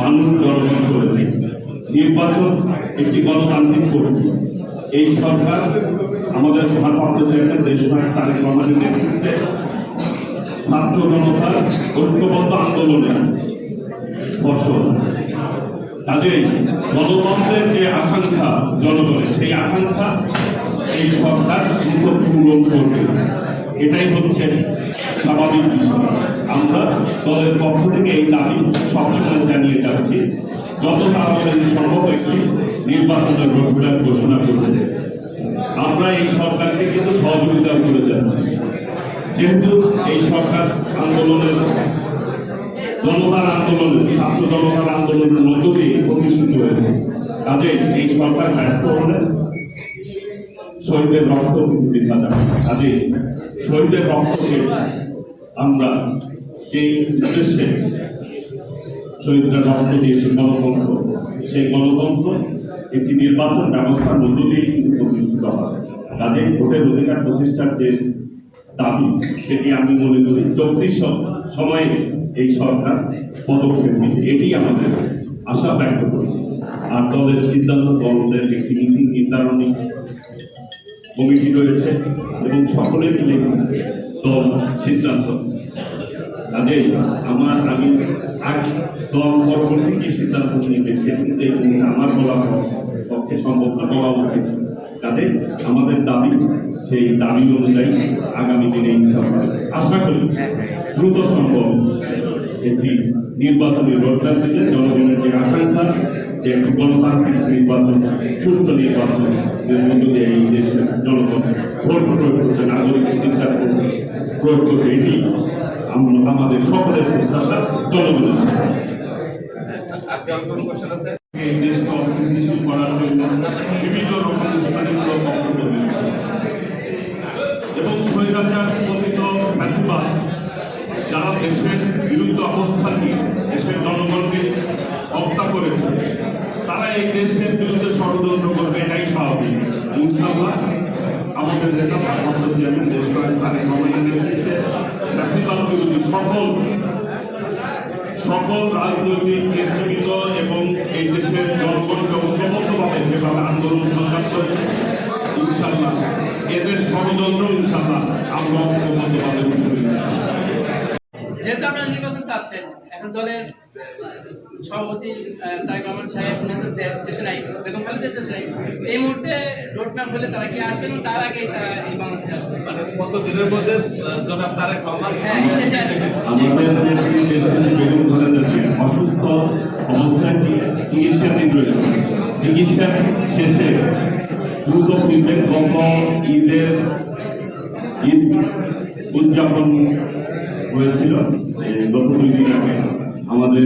মানুষ জনগণ করেছে। নির্বাচন একটি গণতান্ত্রিক প্রক্রিয়া এই সরকার আমাদের ভারপ্রাপ্ত চেয়ারম্যান দেশনায়ক তারেক রহমানের নেতৃত্বে ছাত্র জনতার ঐক্যবদ্ধ আন্দোলনের ফসল। কাজেই গণতন্ত্রের যে আকাঙ্ক্ষা জনগণের, সেই আকাঙ্ক্ষা এই সরকার দ্রুত পূরণ করবে। এটাই হচ্ছে স্বাভাবিক বিষয়। আমরা দলের পক্ষ থেকে এই দাবি সবসময় জানিয়ে যাচ্ছি। যত তাড়াতাড়ি সম্ভব একটি নির্বাচনের রোডম্যাপ ঘোষণা করবে আমরা এই সরকারকে কিন্তু সহযোগিতা করে যাচ্ছি। যেহেতু এই সরকার আন্দোলনের, জনতার আন্দোলনে ছাত্র জনতার আন্দোলনের মধ্য প্রতিষ্ঠিত হয়েছে। কাজে এই সরকার ব্যর্থ হলে শহীদের রক্ত কিন্তু বৃথা যাবে কাজে শহীদের রক্তকে আমরা যেই উদ্দেশ্যে শহীদরা রক্ত দিয়েছে গণতন্ত্র, সেই গণতন্ত্র একটি নির্বাচন ব্যবস্থার মধ্য দিয়েই কিন্তু প্রতিষ্ঠিত হয়। কাজে ভোটের অধিকার প্রতিষ্ঠার যে দাবি, সেটি আমি মনে করি চব্বিশ সময়ে এই সরকার পদক্ষেপ নেবে। এটি আমাদের আশা ব্যক্ত করেছে। আর দলের সিদ্ধান্ত, দলের একটি নীতি নির্ধারণী কমিটি রয়েছে এবং সকলে মিলে দল সিদ্ধান্ত। কাজে আমার আমি আগ দল পরবর্তী কি সিদ্ধান্ত নিতে সেটিতে আমার বলা পক্ষে সম্ভব না, বলা উচিত। কাজে আমাদের দাবি, সেই দাবি অনুযায়ী আগামী দিনে আশা করি দ্রুত সম্ভব একটি নির্বাচনী রোডম্যাপ দিলে জনগণের যে আকাঙ্ক্ষা যে একটি গণতান্ত্রিক নির্বাচন, সুষ্ঠু নির্বাচন মধ্য দিয়ে এই দেশের জনগণ ভোট প্রয়োগ করবে নাগরিক প্রয়োগ এটি আমাদের সকলের প্রত্যাশা, জনগণের জন্য বিভিন্ন এবং যারা দেশের বিরুদ্ধে অবস্থান নিয়ে, দেশের জনগণকে হত্যা করেছে এই দেশের বিরুদ্ধে ষড়যন্ত্র করবে এটাই স্বাভাবিক। ইনশাআল্লাহ আমাদের নেতা ভারপ্রাপ্ত চেয়ারম্যান দেশ তারেক রহমানের নেতৃত্বে ফ্যাসিবাদ বিরোধী সকল সকল রাজনৈতিক নেতৃবৃন্দ এবং এই দেশের জনগণকে ঐক্যবদ্ধভাবে যেভাবে আন্দোলন সংগ্রাম করেছে ইনশাল্লাহ এদের ষড়যন্ত্র ইনশাল্লাহ আমরা ঐক্যবদ্ধভাবে যেহেতু আপনারা নির্বাচন চাচ্ছেন এখন দলের সভাপতি তারেক রহমান সাহেব দেশে নাই বেগম খালেদের দেশে নাই। এই মুহূর্তে রোড ম্যাপ হলে তারা কি আসবেন তার আগেই তারা এই বাংলাদেশে আসবে মানে কত দিনের মধ্যে জনাব তারেক রহমান? হ্যাঁ এই দেশে আসবে অসুস্থ অবস্থায় চিকিৎসাধীন রয়েছে চিকিৎসা শেষে দ্রুত ফিরবেন গত ঈদের ঈদ উদযাপন হয়েছিল। আমাদের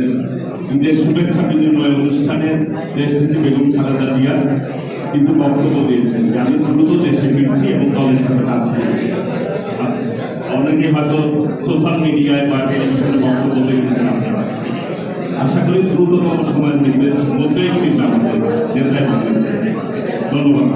ঈদের শুভেচ্ছা বিনিময় অনুষ্ঠানে দেশ থেকে বেগম খালেদা জিয়া কিন্তু বক্তব্য দিয়েছেন যে, আমি দ্রুত দেশে ফিরছি এবং দলের সাথে কাজ অনেকে হয়তো সোশ্যাল মিডিয়ায় বা টেলিভিশনে বক্তব্য দেখেছেন আপনারা। আশা করি দ্রুততম সময়ের মধ্যে ফিরবে আমাদের ধন্যবাদ।